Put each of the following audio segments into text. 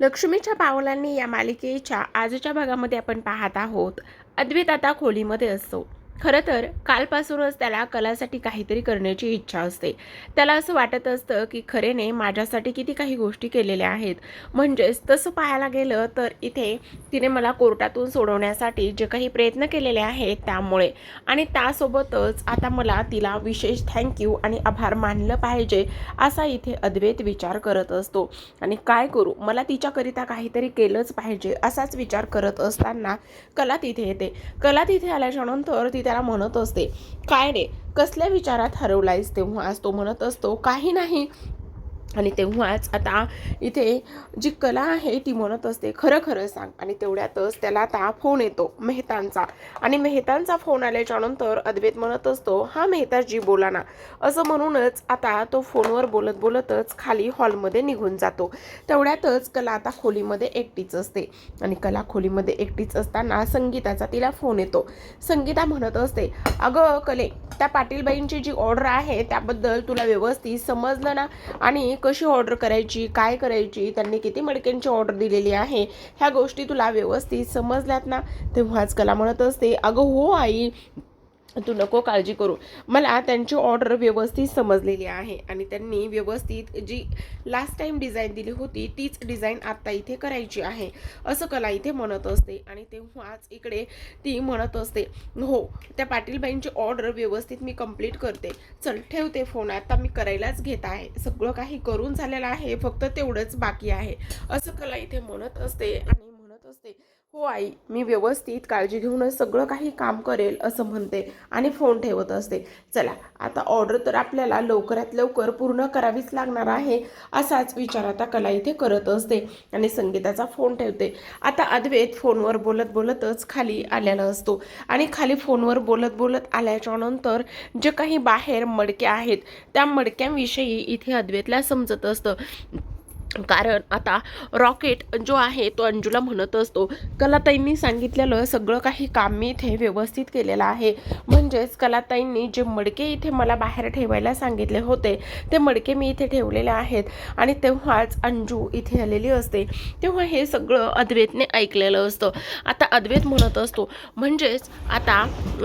लक्ष्मीच्या पावलांनी या मालिकेच्या आजच्या भागामध्ये आपण पाहत आहोत. अद्वैत आता खोलीमध्ये असतो. खरं तर कालपासूनच त्याला कलासाठी काहीतरी करण्याची इच्छा असते. त्याला असं वाटत असतं की खरेने माझ्यासाठी किती काही गोष्टी केलेल्या आहेत. म्हणजेच तसं पाहायला गेलं तर इथे तिने मला कोर्टातून सोडवण्यासाठी जे काही प्रयत्न केलेले आहेत त्यामुळे. आणि त्यासोबतच आता मला तिला विशेष थँक्यू आणि आभार मानलं पाहिजे असा इथे अद्वैत विचार करत असतो. आणि काय करू? मला तिच्याकरिता काहीतरी केलंच पाहिजे असाच विचार करत असताना कला तिथे येते. कला तिथे आल्याच्यानंतर तिथे त्याला म्हणत असते काय रे कसल्या विचारात हरवलायस तेव्हा आज तो म्हणत असतो काही नाही आणि तेव्हाच आता इथे जी कला आहे ती म्हणत असते खरं खरं सांग. आणि तेवढ्यातच त्याला आता फोन येतो मेहतांचा. आणि मेहतांचा फोन आल्याच्यानंतर अद्वैत म्हणत असतो हा मेहताजी बोला ना. असं म्हणूनच आता तो फोनवर बोलत बोलतच खाली हॉलमध्ये निघून जातो. तेवढ्यातच कला आता खोलीमध्ये एकटीच असते. आणि कला खोलीमध्ये एकटीच असताना संगीताचा तिला फोन येतो. संगीता म्हणत असते अगं कले त्या पाटीलबाईंची जी ऑर्डर आहे त्याबद्दल तुला व्यवस्थित समजलं ना? आणि कशी ऑर्डर करायची काय करायची त्यांनी किती मडक्यांची ऑर्डर दिलेली आहे ह्या गोष्टी तुला व्यवस्थित समजल्यात ना? तेव्हाच कला म्हणत असते अगं हो आई तू नको काळजी करू. मला त्यांची ऑर्डर व्यवस्थित समजलेली आहे आणि त्यांनी व्यवस्थित जी लास्ट टाईम डिझाईन दिली होती तीच डिझाईन आत्ता इथे करायची आहे. असं कला इथे म्हणत असते आणि तेव्हाच इकडे ती म्हणत असते हो त्या पाटीलबाईंची ऑर्डर व्यवस्थित मी कंप्लीट करते. चल ठेवते फोन आता मी करायलाच घेत आहे. सगळं काही करून झालेलं आहे फक्त तेवढंच बाकी आहे. असं कला इथे म्हणत असते आणि म्हणत असते हो आई मी व्यवस्थित काळजी घेऊनच सगळं काही काम करेल असं म्हणते आणि फोन ठेवत असते. चला आता ऑर्डर तर आपल्याला लवकरात लवकर पूर्ण करावीच लागणार आहे असाच विचार आता कला इथे करत असते आणि संगीताचा फोन ठेवते. आता अद्वैत फोनवर बोलत बोलतच खाली आलेला असतो आणि खाली फोनवर बोलत बोलत आल्याच्यानंतर जे काही बाहेर मडक्या आहेत त्या मडक्यांविषयी इथे अद्वैतला समजत असतं. कारण आता रॉकेट जो आहे तो अंजूला म्हणत असतो कलाताईंनी सांगितलेलं सगळं काही काम मी इथे व्यवस्थित केलेलं आहे. म्हणजेच कलाताईंनी जे मडके इथे मला बाहेर ठेवायला सांगितले होते ते मडके मी इथे ठेवलेले आहेत. आणि तेव्हाच अंजू इथे आलेली असते. तेव्हा हे सगळं अद्वैतने ऐकलेलं असतं. आता अद्वैत म्हणत असतो म्हणजेच आता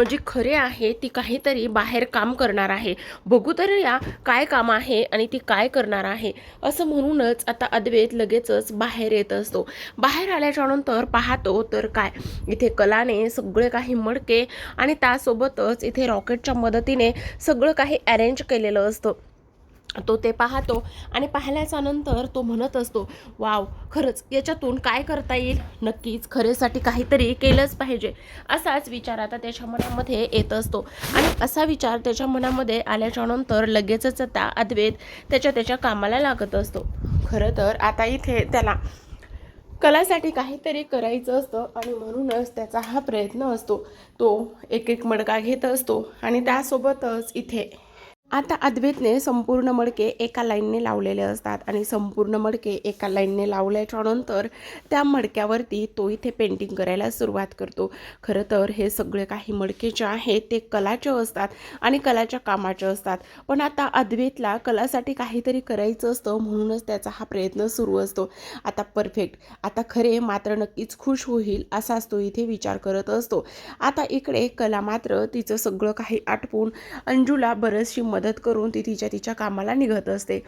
जी खरे आहे ती काहीतरी बाहेर काम करणार आहे. बघू तर या काय काम आहे आणि ती काय करणार आहे. असं म्हणूनच आता अद्वैत लगेचच बाहेर येत असतो. बाहेर आल्याच्यानंतर पाहतो तर काय? इथे कलाने सगळे काही मडके आणि त्यासोबतच इथे रॉकेटच्या मदतीने सगळं काही अरेंज केलेलं असतं. तो ते पाहतो आणि पाहिल्याच्या नंतर तो म्हणत असतो वाव खरंच याच्यातून काय करता येईल? नक्कीच खरेसाठी काहीतरी केलंच पाहिजे. असाच विचार आता त्याच्या मनामध्ये येत असतो. आणि असा विचार त्याच्या मनामध्ये आल्याच्यानंतर लगेचच आता अद्वैत त्याच्या त्याच्या कामाला लागत असतो. खरं तर आता इथे त्याला कलासाठी काहीतरी करायचं असतं आणि म्हणूनच त्याचा हा प्रयत्न असतो. तो एक एक मडका घेत असतो आणि त्यासोबतच इथे आता अद्वैतने संपूर्ण मडके एका लाईनने लावलेले असतात आणि संपूर्ण मडके एका लाईनने लावल्याच्या नंतर त्या मडक्यावरती तो इथे पेंटिंग करायला सुरुवात करतो. खरं तर हे सगळे काही मडके जे आहेत ते कलाचे असतात आणि कलाच्या कामाचे असतात. पण आता अद्वैतला कलासाठी काहीतरी करायचं असतं म्हणूनच त्याचा हा प्रयत्न सुरू असतो. आता परफेक्ट आता खरे मात्र नक्कीच खुश होईल असाच तो इथे विचार करत असतो. आता इकडे कला मात्र तिचं सगळं काही आटपून अंजूला बरचशी मदत करून ती तिच्या तिच्या कामाला निघत असते.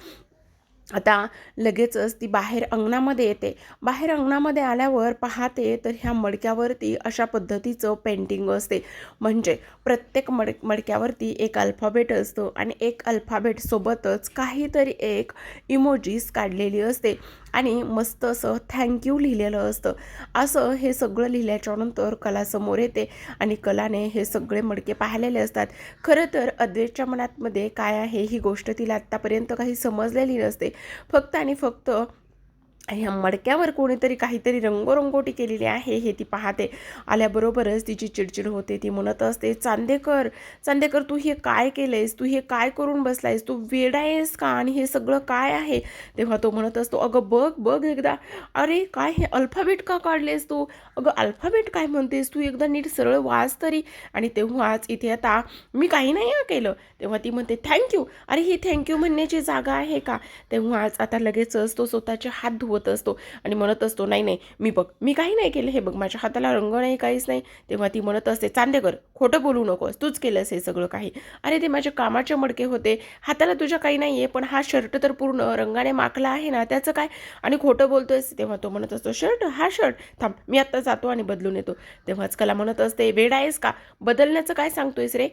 आता लगेचच ती बाहेर अंगणामध्ये येते. बाहेर अंगणामध्ये आल्यावर पाहते तर ह्या मडक्यावरती अशा पद्धतीचं पेंटिंग असते. म्हणजे प्रत्येक मड मडक्यावरती एक अल्फाबेट असतो आणि एक अल्फाबेटसोबतच काहीतरी एक इमोजीस काढलेली असते. आणि मस्त असं थँक्यू लिहिलेलं असतं. असं हे सगळं लिहिल्याच्यानंतर कला समोर येते आणि कलाने हे सगळे मडके पाहिलेले असतात. खरं तर अद्वैतच्या मनातमध्ये काय आहे ही गोष्ट तिला आत्तापर्यंत काही समजलेली नसते. फक्त आणि फक्त ह्या मडक्यावर कोणीतरी काहीतरी रंगोरंगोटी केलेली आहे हे ती पाहते. आल्याबरोबरच तिची चिडचिड होते. ती म्हणत असते चांदेकर चांदेकर तू हे काय केलंयस? तू हे काय करून बसलायस? तू वेडा आहेस का? आणि हे सगळं काय आहे? तेव्हा तो म्हणत असतो अगं बघ बघ एकदा. अरे काय हे अल्फाबेट का काढलेस तू? अगं अल्फाबेट काय म्हणतेस? तू एकदा नीट सरळ वाच तरी. आणि तेव्हाच इथे आता मी काही नाही हा केलं. तेव्हा ती म्हणते थँक्यू. अरे ही थँक्यू म्हणण्याची जागा आहे का? तेव्हाच आता लगेचच तो स्वतःचे हात धुवत हलवत असतो आणि म्हणत असतो नाही नाही मी बघ मी काही नाही केलं हे बघ माझ्या हाताला रंग नाही काहीच नाही. तेव्हा ती म्हणत असते चांदेकर खोटं बोलू नकोस तूच केलंस हे सगळं काही. अरे ते माझ्या कामाचे मडके होते हाताला तुझ्या काही नाही आहे पण हा शर्ट तर पूर्ण रंगाने माखला आहे ना त्याचं काय? आणि खोटं बोलतोयस तेव्हा तो म्हणत असतो शर्ट हा शर्ट थांब मी आत्ता जातो आणि बदलून येतो. तेव्हाच कला म्हणत असते वेड आहेस का? बदलण्याचं काय सांगतोयस रे?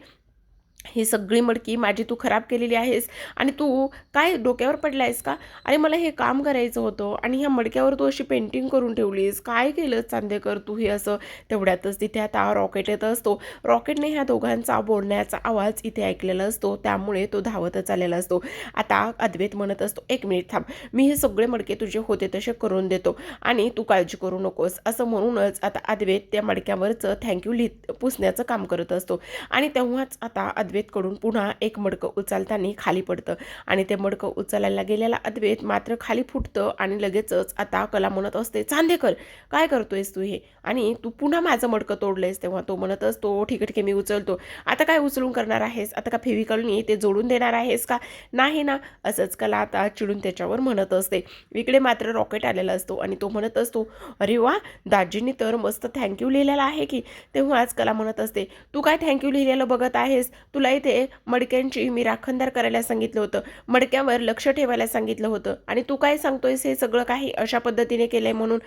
ही सगळी मडकी माझी तू खराब केलेली आहेस आणि तू काय डोक्यावर पडला आहेस का? अरे मला हे काम करायचं होतं आणि ह्या मडक्यावर तू अशी पेंटिंग करून ठेवलीस. काय केलं चांदेकर तू हे असं? तेवढ्यातच तिथे आता रॉकेट येत असतो. रॉकेटने ह्या दोघांचा बोलण्याचा आवाज इथे ऐकलेला असतो. त्यामुळे तो धावतच आलेला असतो. आता अद्वैत म्हणत असतो एक मिनिट थांब. मी हे सगळे मडके तुझे होते तसे करून देतो आणि तू काळजी करू नकोस. असं म्हणूनच आता अद्वैत त्या मडक्यावरचं थँक्यू लिहित पुसण्याचं काम करत असतो. आणि तेव्हाच आता अद्वैतकडून पुन्हा एक मडकं उचलताना खाली पडतं. आणि ते मडकं उचलायला गेलेला अद्वैत मात्र खाली फुटतं आणि लगेचच आता कला म्हणत असते चांदेकर काय करतोयस तू हे? आणि तू पुन्हा माझं मडकं तोडलंयस तेव्हा तो म्हणत असतो ठीक आहे ठीक मी उचलतो. आता काय उचलून करणार आहेस? आता का फेविकलनी ते जोडून देणार आहेस का? नाही ना. असंच कला आता चिडून त्याच्यावर म्हणत असते. इकडे मात्र रॉकेट आलेला असतो आणि तो म्हणत असतो अरे वा दाजींनी तर मस्त थँक्यू लिहिलेला आहे की. तेव्हा आज कला म्हणत असते तू काय थँक्यू लिहिलेलं बघत आहेस? तुला इथे मडक्यांची मी राखणदार करायला सांगितलं होतं. मडक्यावर लक्ष ठेवायला सांगितलं होतं. आणि तू काय सांगतोयस हे सगळं काही अशा पद्धतीने केलंय म्हणून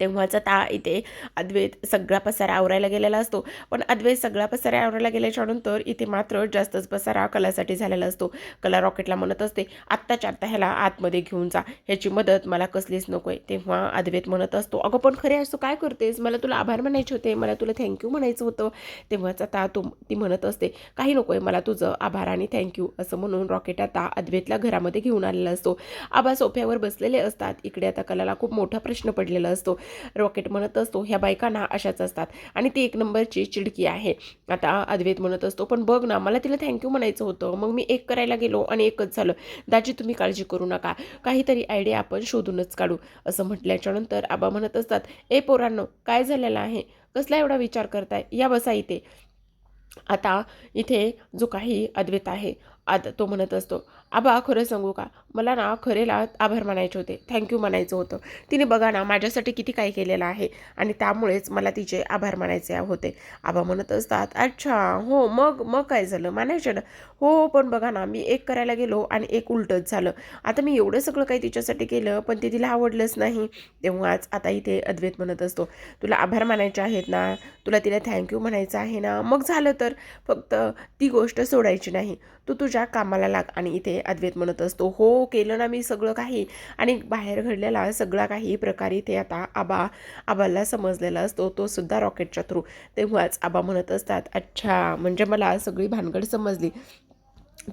तेव्हाच आता इथे अद्वैत सगळा पसारा आवरायला गेलेला असतो. पण अद्वैत सगळा पसारा आवरायला गेल्याच्यानंतर इथे मात्र जास्तच पसारा कलासाठी झालेला असतो. कला रॉकेटला म्हणत असते आत्ताच्या आत्ता ह्याला आतमध्ये घेऊन जा. ह्याची मदत मला कसलीच नको आहे तेव्हा अद्वैत म्हणत असतो अगं पण खरे असतो काय करतेस? मला तुला आभार म्हणायचे होते. मला तुला थँक्यू म्हणायचं होतं. तेव्हाच आता तू ती म्हणत असते काही नको आहे मला तुझं आभार आणि थँक्यू असं म्हणून रॉकेट आता अद्वैतला घरामध्ये घेऊन आलेला असतो. आबा सोफ्यावर बसलेले असतात. इकडे आता कलाला खूप मोठा प्रश्न पडलेला असतो. रॉकेट म्हणत असतो ह्या बायकांना अशाच असतात. आणि ती एक नंबरची चिडकी आहे. आता अद्वैत म्हणत असतो पण बघ ना मला तिला थँक्यू म्हणायचं होतं. मग मी एक करायला गेलो आणि एकच झालं. दाजी तुम्ही काळजी करू नका. काहीतरी आयडिया आपण शोधूनच काढू. असं म्हटल्याच्या नंतर आबा म्हणत असतात ए पोरांनो काय झालेलं आहे? कसला एवढा विचार करताय? या बसा इथे. आता इथे जो काही अद्वैत आहे आता तो म्हणत असतो आबा खरं सांगू का? मला ना खरेला आभार मानायचे होते. थँक्यू म्हणायचं होतं. तिने बघा ना माझ्यासाठी किती काही केलेलं आहे आणि त्यामुळेच मला तिचे आभार मानायचे होते. आबा म्हणत असतात अच्छा हो मग मग काय झालं? मानायचे ना? हो, हो पण बघा ना मी एक करायला गेलो आणि एक उलटच झालं. आता मी एवढं सगळं काही तिच्यासाठी केलं पण ते तिला आवडलंच नाही. तेव्हाच आता इथे अद्वैत म्हणत असतो तुला आभार मानायचे आहेत ना? तुला तिला थँक्यू म्हणायचं आहे ना? मग झालं तर? फक्त ती गोष्ट सोडायची नाही. तू तुझ्या कामाला लाग आणि इथे अद्वैत म्हणत असतो. हो केलं ना मी सगळं काही. आणि बाहेर घडलेला सगळा काही प्रकार इथे आता आबा आबाला समजलेला असतो. तो सुद्धा रॉकेटच्या थ्रू तेव्हाच आबा म्हणत असतात अच्छा म्हणजे मला सगळी भानगड समजली.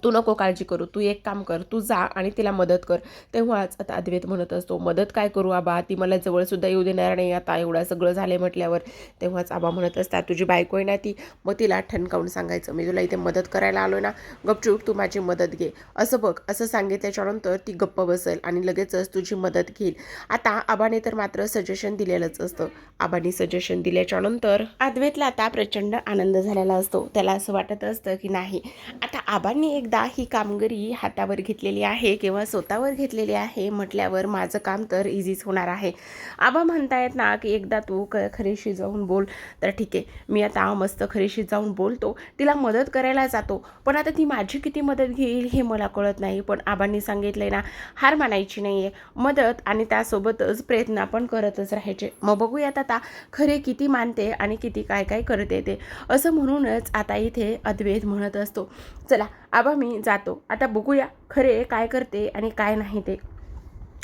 तू नको काळजी करू तू एक काम कर तू जा आणि तिला मदत कर. तेव्हाच आता अद्वैत म्हणत असतो मदत काय करू आबा? ती मला जवळसुद्धा येऊ देणार नाही. आता एवढं सगळं झाले म्हटल्यावर. तेव्हाच आबा म्हणत असतात तुझी बायको आहे ना ती. मग तिला ठणकावून सांगायचं मी तुला इथे मदत करायला आलो ना. गपचूप तू माझी मदत घे. असं बघ असं सांगितल्याच्यानंतर ती गप्प बसेल आणि लगेचच तुझी मदत घेईल. आता आबाने तर मात्र सजेशन दिलेलंच असतं. आबाने सजेशन दिल्याच्यानंतर अद्वैतला आता प्रचंड आनंद झालेला असतो. त्याला असं वाटत असतं की नाही आता आबांनी एकदा ही कामगिरी हातावर घेतलेली आहे किंवा स्वतःवर घेतलेली आहे म्हटल्यावर माझं काम तर इझीच होणार आहे. आबा म्हणतायत ना की एकदा तू क खरीशी जाऊन बोल. तर ठीक आहे मी आता मस्त खरीशी जाऊन बोलतो. तिला मदत करायला जातो. पण आता ती माझी किती मदत घेईल हे मला कळत नाही. पण आबांनी सांगितलंय ना हार मानायची नाही आहे मदत आणि त्यासोबतच प्रयत्न आपण करतच राहायचे. मग बघूयात आता खरे किती मानते आणि किती काय काय करते ते. असं म्हणूनच आता इथे अद्वैत म्हणत असतो. चला आबा मी जातो. आता बघूया खरे काय करते आणि काय नाही ते.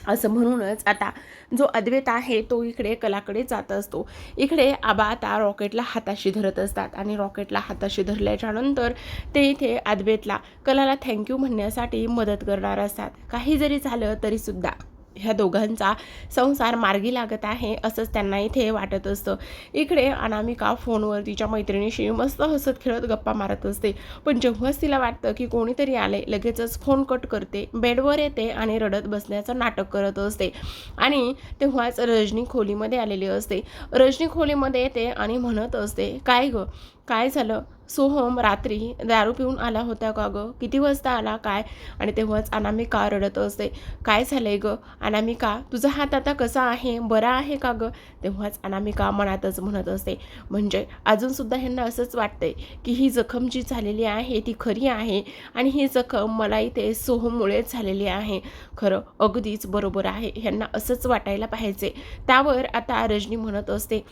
असं म्हणूनच आता जो अद्वैत आहे तो इकडे कलाकडे जात असतो. इकडे आबा आता रॉकेटला हाताशी धरत असतात आणि रॉकेटला हाताशी धरल्याच्यानंतर ते इथे अद्वैतला कलाला थँक्यू म्हणण्यासाठी मदत करणार असतात. काही जरी झालं तरीसुद्धा ह्या दोघांचा संसार मार्गी लागत आहे असंच त्यांना इथे वाटत असतं. इकडे अनामिका फोनवर तिच्या मैत्रिणीशी मस्त हसत खेळत गप्पा मारत असते. पण जेव्हाच तिला वाटतं की कोणीतरी आले लगेचच फोन कट करते बेडवर येते आणि रडत बसण्याचं नाटक करत असते. आणि तेव्हाच रजनी खोलीमध्ये आलेली असते. रजनी खोलीमध्ये येते आणि म्हणत असते काय गं? काय झालं? सोहम रात्री दारू पिऊन आला होता का गं? किती वाजता आला? काय? आणि तेव्हाच अनामिका रडत असते. काय झालंय गं? अनामिका तुझा हात आता कसा आहे? बरा आहे का गं? तेव्हाच अनामिका मनातच म्हणत असते. म्हणजे अजूनसुद्धा ह्यांना असंच वाटतंय की ही जखम जी झालेली आहे ती खरी आहे आणि ही जखम मला इथे सोहममुळेच झालेली आहे. खरं अगदीच बरोबर आहे. ह्यांना असंच वाटायला पाहिजे त्यावर आता रजनी म्हणत असते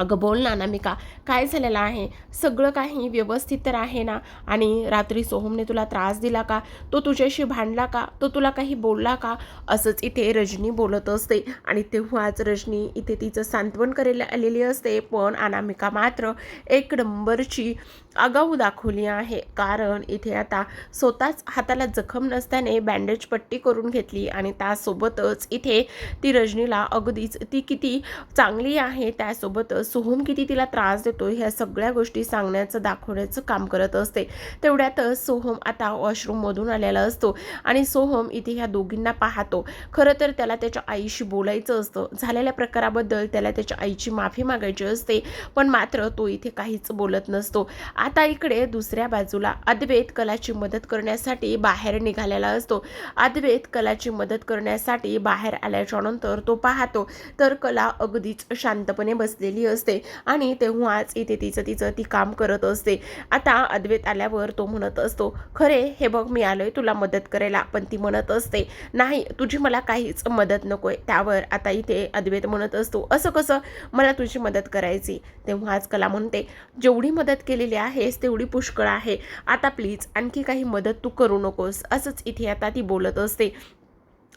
अगं बोल ना अनामिका. काय झालेलं आहे? सगळं काही व्यवस्थित तर आहे ना? आणि रात्री सोहमने तुला त्रास दिला का? तो तुझ्याशी भांडला का? तो तुला काही बोलला का? असंच इथे रजनी बोलत असते. आणि तेव्हाच रजनी इथे तिचं सांत्वन करायला आलेली असते. पण अनामिका मात्र एक नंबरची आगाऊ दाखवली आहे. कारण इथे आता स्वतःच हाताला जखम नसल्याने बँडेज पट्टी करून घेतली आणि त्यासोबतच इथे ती रजनीला अगदीच ती किती चांगली आहे त्यासोबतच सोहम किती तिला त्रास देतो ह्या सगळ्या गोष्टी सांगण्याचं दाखवण्याचं काम करत असते. तेवढ्यातच सोहम आता वॉशरूममधून आलेला असतो आणि सोहम इथे ह्या दोघींना पाहतो. खरं तर त्याला त्याच्या आईशी बोलायचं असतं. झालेल्या प्रकाराबद्दल त्याला त्याच्या आईची माफी मागायची असते पण मात्र तो इथे काहीच बोलत नसतो. आता इकडे दुसऱ्या बाजूला अद्वैत कलाची मदत करण्यासाठी बाहेर निघालेला असतो. अद्वैत कलाची मदत करण्यासाठी बाहेर आल्याच्यानंतर तो पाहतो तर कला अगदीच शांतपणे बसलेली असते. आणि तेव्हाच इथे तिचं तिचं ती काम करत असते. आता अद्वैत आल्यावर तो म्हणत असतो खरे हे बघ मी आलोय तुला मदत करायला. पण ती म्हणत असते नाही तुझी मला काहीच मदत नकोय. त्यावर आता इथे अद्वैत म्हणत असतो असं कसं? मला तुझी मदत करायची. तेव्हाच कला म्हणते जेवढी मदत केलेली आहेस तेवढी पुष्कळ आहे. आता प्लीज आणखी काही मदत तू करू नकोस. असंच इथे आता ती बोलत असते.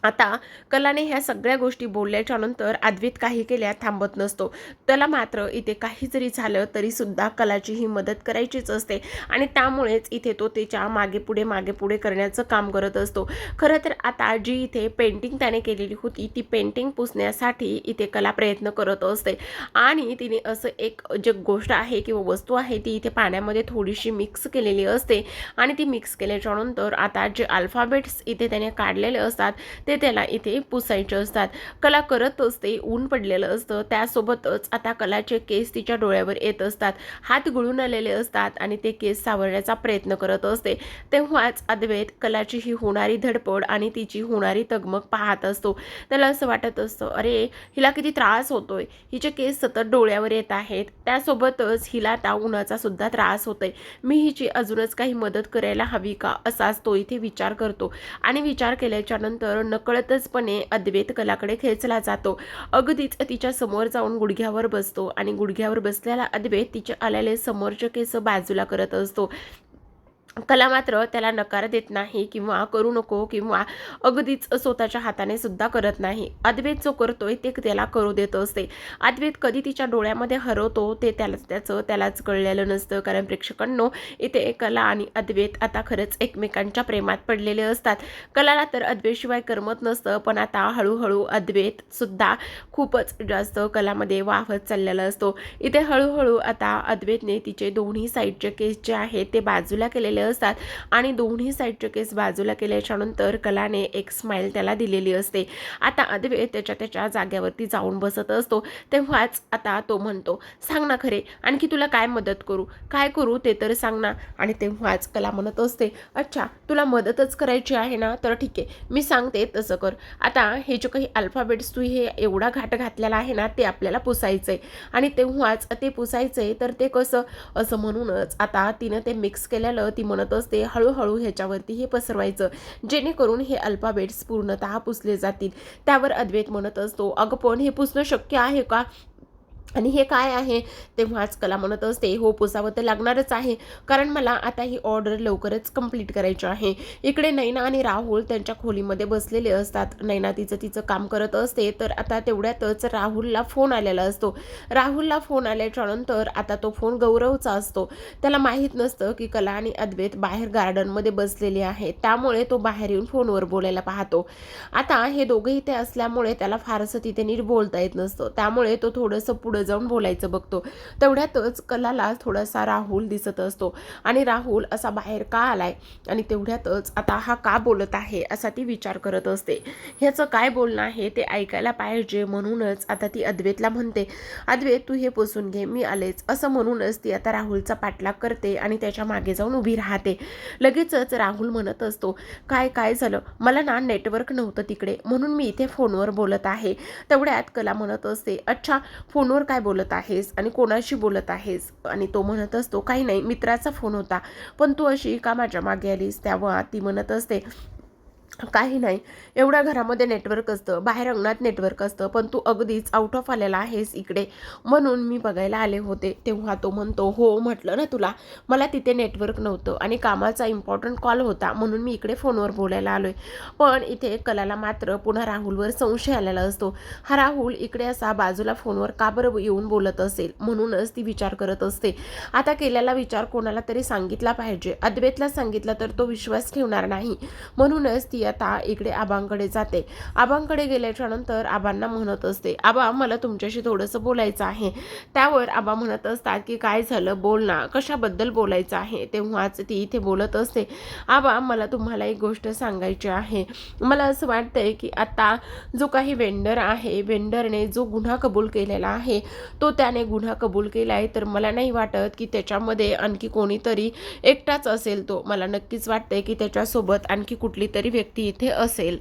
आता कलाने ह्या सगळ्या गोष्टी बोलल्याच्या नंतर अद्वित काही केल्या थांबत नसतो. त्याला मात्र इथे काही जरी झालं तरी सुद्धा कलाची ही मदत करायचीच असते आणि त्यामुळेच इथे तो त्याच्यामागे पुढे मागे पुढे करण्याचं काम करत असतो. खरं तर आता जी इथे पेंटिंग त्याने केलेली होती ती पेंटिंग पुसण्यासाठी इथे कला प्रयत्न करत असते. आणि तिने असं एक जे गोष्ट आहे किंवा वस्तू आहे ती इथे पाण्यामध्ये थोडीशी मिक्स केलेली असते. आणि ती मिक्स केल्याच्यानंतर आता जे अल्फाबेट्स इथे त्याने काढलेले असतात ते ते त्याला इथे पुसायचे असतात. कला करत असते ऊन पडलेलं असतं. त्यासोबतच आता कलाचे केस तिच्या डोळ्यावर येत असतात. हात गळून आलेले असतात आणि ते केस सावरण्याचा प्रयत्न करत असते. तेव्हाच अद्वैत कलाची ही होणारी धडपड आणि तिची होणारी तगमग पाहत असतो. त्याला असं वाटत असतं अरे हिला किती त्रास होतोय. हिचे केस सतत डोळ्यावर येत आहेत. त्यासोबतच हिला आता उन्हाचा सुद्धा त्रास होतोय. मी हिची अजूनच काही मदत करायला हवी का? असाच तो इथे विचार करतो. आणि विचार केल्याच्यानंतर नकळतचपणे अद्वैत कलाकडे खेचला जातो. अगदीच तिच्या समोर जाऊन गुडघ्यावर बसतो आणि गुडघ्यावर बसलेला अद्वैत तिचे आलेले समोरचे केस बाजूला करत असतो. कला मात्र त्याला नकार देत नाही किंवा करू नको किंवा अगदीच स्वतःच्या हाताने सुद्धा करत नाही. अद्वैत जो करतोय ते त्याला करू देत असते. अद्वैत कधी तिच्या डोळ्यामध्ये हरवतो ते त्याला त्याचं त्यालाच कळलेलं नसतं. कारण प्रेक्षकांनो इथे कला आणि अद्वैत आता खरंच एकमेकांच्या प्रेमात पडलेले असतात. कलाला तर अद्वैतशिवाय करमत नसतं पण आता हळूहळू अद्वैत सुद्धा खूपच जास्त कलामध्ये वाहत चाललेला असतो. इथे हळूहळू आता अद्वैतने तिचे दोन्ही साईडचे केस जे आहेत ते बाजूला केलेले असतात. आणि दोन्ही साईडचे केस बाजूला केल्याच्यानंतर कलाने एक स्माईल त्याला दिलेली असते. आता अद्वैत त्याच्या त्याच्या जाग्यावरती जाऊन बसत असतो. तेव्हाच आता तो म्हणतो सांग ना खरे आणखी तुला काय मदत करू? काय करू ते तर सांग ना. आणि तेव्हाच कला म्हणत असते अच्छा तुला मदतच करायची आहे ना? तर ठीक आहे मी सांगते तसं कर. आता हे जे काही अल्फाबेट्स तू हे एवढा घाट घातलेला आहे ना ते आपल्याला पुसायचं आहे आणि तेव्हाच ते पुसायचं आहे तर ते कसं? असं म्हणूनच आता तिनं ते मिक्स केलेलं ती म्हणत असते हळूहळू ह्याच्यावरती हे पसरवायचं. जेणेकरून हे अल्फाबेट्स पूर्णतः पुसले जातील. त्यावर अद्वैत म्हणत असतो अगं पण हे पुसणं शक्य आहे का? आणि हे काय आहे? तेव्हाच कला म्हणत असते. हो पुसावं तर लागणारच आहे. कारण मला आता ही ऑर्डर लवकरच कंप्लीट करायची आहे. इकडे नैना आणि राहुल त्यांच्या खोलीमध्ये बसलेले असतात. नैना तिचं तिचं काम करत असते. तर आता तेवढ्यातच राहुलला फोन आलेला असतो. राहुलला फोन आल्याच्यानंतर आता तो फोन गौरवचा असतो. त्याला माहीत नसतं की कला आणि अद्वैत बाहेर गार्डनमध्ये बसलेले आहे. त्यामुळे तो बाहेर येऊन फोनवर बोलायला पाहतो. आता हे दोघे इथे असल्यामुळे त्याला फारसं तिथे नीट बोलता येत नसतं. त्यामुळे तो थोडंसं पुढं जाऊन बोलायचं बघतो. तेवढ्यातच कलाला थोडासा राहुल दिसत असतो. आणि राहुल असा बाहेर का आलाय? आणि तेवढ्यातच आता हा का बोलत आहे? असा ती विचार करत असते. ह्याचं काय बोलणं आहे ते ऐकायला पाहिजे म्हणूनच आता ती अद्वेतला म्हणते अद्वैत तू हे पोसून घे मी आलेच. असं म्हणूनच ती आता राहुलचा पाठलाग करते आणि त्याच्यामागे जाऊन उभी राहते. लगेचच राहुल म्हणत असतो काय काय झालं? मला ना नेटवर्क नव्हतं तिकडे म्हणून मी इथे फोनवर बोलत आहे. तेवढ्यात कला म्हणत असते अच्छा फोनवर काय बोलत आहेस आणि कोणाशी बोलत आहेस? आणि तो म्हणत असतो काही नाही मित्राचा फोन होता. पण तू अशी का माझ्या मागे आलीस? तेव्हा ती म्हणत असते काही नाही. एवढ्या घरामध्ये नेटवर्क असतं बाहेर अंगणात नेटवर्क असतं पण तू अगदीच आउट ऑफ आलेला आहेस इकडे. म्हणून मी बघायला आले होते. तेव्हा तो म्हणतो हो म्हटलं ना तुला मला तिथे नेटवर्क नव्हतं आणि कामाचा इम्पॉर्टंट कॉल होता म्हणून मी इकडे फोनवर बोलायला आलो आहे पण इथे कलाला मात्र पुन्हा राहुलवर संशय आलेला असतो. हा राहुल इकडे असा बाजूला फोनवर का बरं येऊन बोलत असेल? म्हणूनच ती विचार करत असते. आता केलेला विचार कोणाला तरी सांगितला पाहिजे. अद्वेतला सांगितला तर तो विश्वास ठेवणार नाही. म्हणूनच ती आता इकडे आबांकडे जाते. आबांकडे गेल्याच्यानंतर आबांना म्हणत असते आबा मला तुमच्याशी थोडंसं बोलायचं आहे. त्यावर आबा म्हणत असतात की काय झालं? बोल ना. कशाबद्दल बोलायचं आहे? तेव्हाच ती इथे बोलत असते आबा मला तुम्हाला एक गोष्ट सांगायची आहे. मला असं वाटतंय की आता जो काही वेंडर आहे वेंडरने जो गुन्हा कबूल केलेला आहे तो त्याने गुन्हा कबूल केला आहे तर मला नाही वाटत की त्याच्यामध्ये आणखी कोणीतरी एकटाच असेल तो. मला नक्कीच वाटतंय की त्याच्यासोबत आणखी कुठली तरी व्यक्ती इथे असेल.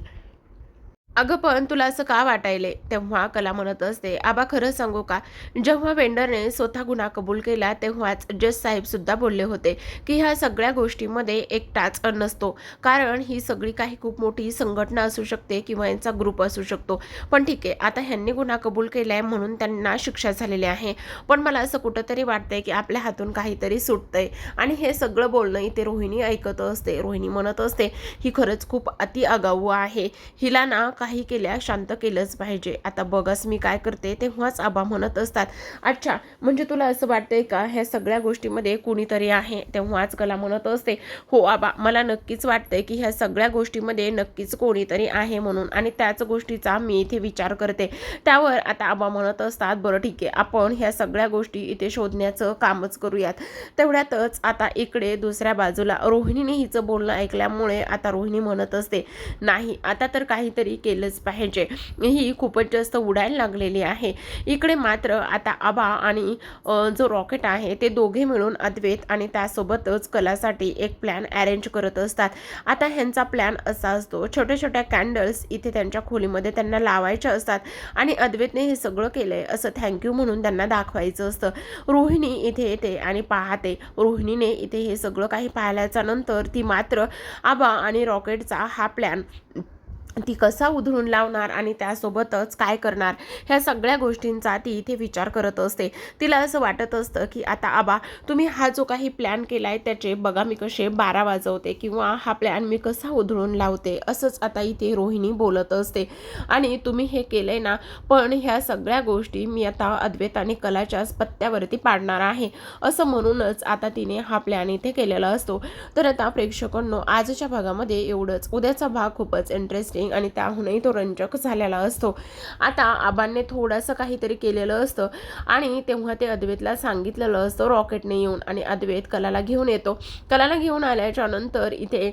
अगं पण तुला असं का वाटायले? तेव्हा कला म्हणत असते आबा खरं सांगू का? जेव्हा वेंडरने स्वतः गुन्हा कबूल केला तेव्हाच जज साहेब सुद्धा बोलले होते की ह्या सगळ्या गोष्टीमध्ये एकटाच नसतो. कारण ही सगळी काही खूप मोठी संघटना असू शकते किंवा यांचा ग्रुप असू शकतो. पण ठीक आहे आता ह्यांनी गुन्हा कबूल केला आहे म्हणून त्यांना शिक्षा झालेली आहे. पण मला असं कुठंतरी वाटतंय की आपल्या हातून काहीतरी सुटतंय. आणि हे सगळं बोलणं इथे रोहिणी ऐकत असते. रोहिणी म्हणत असते ही खरंच खूप अति आगाऊ आहे. हिला ना काही केल्या शांत केलंच पाहिजे. आता बघस मी काय करते तेव्हाच आबा म्हणत असतात अच्छा म्हणजे तुला असं वाटतंय का? ह्या सगळ्या गोष्टीमध्ये कुणीतरी आहे. तेव्हाच कला म्हणत असते हो आबा मला नक्कीच वाटतंय की ह्या सगळ्या गोष्टीमध्ये नक्कीच कोणीतरी आहे म्हणून आणि त्याच गोष्टीचा मी इथे विचार करते. त्यावर आता आबा म्हणत असतात बरं ठीक आहे आपण ह्या सगळ्या गोष्टी इथे शोधण्याचं कामच करूयात. तेवढ्यातच आता इकडे दुसऱ्या बाजूला रोहिणीने हिचं बोलणं ऐकल्यामुळे आता रोहिणी म्हणत असते नाही आता तर काहीतरी केलंच पाहिजे. ही खूपच जास्त उडायला लागलेली आहे. इकडे मात्र आता आबा आणि जो रॉकेट आहे ते दोघे मिळून अद्वैत आणि त्यासोबतच कलासाठी एक प्लॅन अरेंज करत असतात. आता ह्यांचा प्लॅन असा असतो छोट्या छोट्या कॅन्डल्स इथे त्यांच्या खोलीमध्ये त्यांना लावायच्या असतात आणि अद्वैतने हे सगळं केलंय असं थँक्यू म्हणून त्यांना दाखवायचं असतं. रोहिणी इथे येते आणि पाहते. रोहिणीने इथे हे सगळं काही पाहिल्याच्या नंतर ती मात्र आबा आणि रॉकेटचा हा प्लॅन ती कसा उधळून लावणार आणि त्यासोबतच काय करणार ह्या सगळ्या गोष्टींचा ती इथे विचार करत असते. तिला असं वाटत असतं की आता आबा तुम्ही हा जो काही प्लॅन केला आहे त्याचे बघा मी कसे बारा वाजवते किंवा हा प्लॅन मी कसा उधळून लावते असंच आता इथे रोहिणी बोलत असते. आणि तुम्ही हे केलंय ना पण ह्या सगळ्या गोष्टी मी आता अद्वैत आणि कलाच्याच पत्त्यावरती पाडणार आहे. असं म्हणूनच आता तिने हा प्लॅन इथे केलेला असतो. तर आता प्रेक्षकांनो आजच्या भागामध्ये एवढंच. उद्याचा भाग खूपच इंटरेस्टिंग आणि त्याहूनही तो रंजक झालेला असतो. आता आबांनी थोडंसं काहीतरी केलेलं असतं आणि तेव्हा ते अद्वैतला सांगितलेलं असतं रॉकेटने येऊन आणि अद्वैत कलाला घेऊन येतो. कलाला घेऊन आल्याच्यानंतर इथे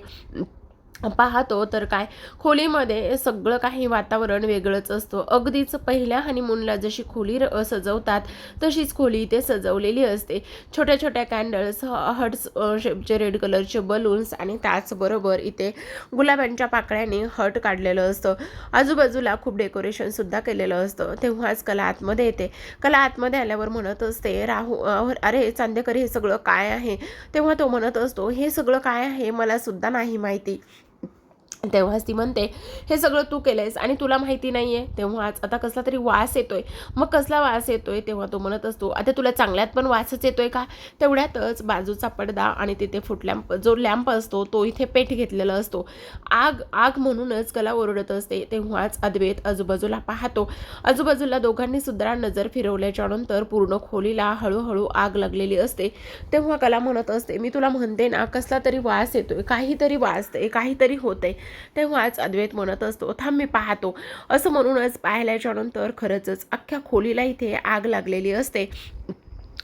पाहतो तर काय? खोलीमध्ये सगळं काही वातावरण वेगळंच असतं. अगदीच पहिल्या हनीमूनला जशी खोली र- सजवतात तशीच खोली इथे सजवलेली असते. छोट्या छोट्या कॅन्डल्स हट्स शेपचे रेड कलरचे बलून्स आणि त्याचबरोबर इथे गुलाबांच्या पाकळ्याने हट काढलेलं असतं. आजूबाजूला खूप डेकोरेशनसुद्धा केलेलं असतं. तेव्हाच कला आतमध्ये येते. कला आतमध्ये आल्यावर म्हणत असते राहू हो, अरे चांदेकर हे सगळं काय आहे? तेव्हा तो म्हणत असतो हे सगळं काय आहे? मला सुद्धा नाही माहिती. तेव्हाच ती म्हणते हे सगळं तू केलंयस आणि तुला माहिती नाही आहे तेव्हाच आता कसला तरी वास येतोय. मग कसला वास येतोय तेव्हा तो म्हणत असतो आता तुला चांगल्यात पण वासच येतोय का? तेवढ्यातच बाजूचा पडदा आणि तिथे फुट लॅम्प जो लॅम्प असतो तो इथे पेट घेतलेला असतो. आग आग म्हणूनच कला ओरडत असते. तेव्हाच अद्वैत आजूबाजूला पाहतो. आजूबाजूला दोघांनी सुद्धा नजर फिरवल्याच्या नंतर पूर्ण खोलीला हळूहळू आग लागलेली असते. तेव्हा कला म्हणत असते मी तुला म्हणते ना कसला तरी वास येतोय. काहीतरी वाजतंय काहीतरी होतंय. तेव्हाच अद्वैत म्हणत असतो थांब मी पाहतो. असं म्हणूनच पाहिल्याच्यानंतर खरंच अख्ख्या खोलीला इथे आग लागलेली असते.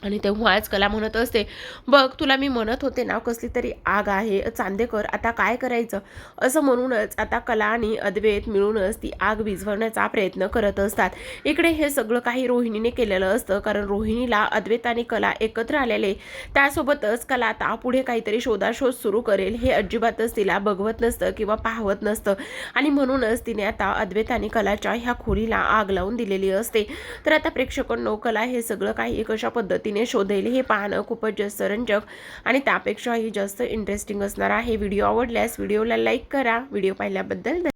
आणि तेव्हाच कला म्हणत असते बघ तुला मी म्हणत होते ना कसली तरी आग आहे चांदेकर आता काय करायचं? असं म्हणूनच आता कला आणि अद्वैत मिळूनच ती आग विझवण्याचा प्रयत्न करत असतात. इकडे हे सगळं काही रोहिणीने केलेलं असतं कारण रोहिणीला अद्वैत आणि कला एकत्र आलेले. त्यासोबतच कला आता पुढे काहीतरी शोधाशोध सुरू करेल हे अजिबातच तिला बघवत नसतं किंवा पाहवत नसतं. आणि म्हणूनच तिने आता अद्वैत आणि कलाच्या ह्या खोलीला आग लावून दिलेली असते. तर आता प्रेक्षकांनो कला हे सगळं काही कशा पद्धतीने शोधेल हे पाहणं खूपच जास्त रंजक आणि त्यापेक्षाही जास्त इंटरेस्टिंग असणार आहे. व्हिडिओ आवडल्यास व्हिडिओला लाईक करा. व्हिडिओ पाहिल्याबद्दल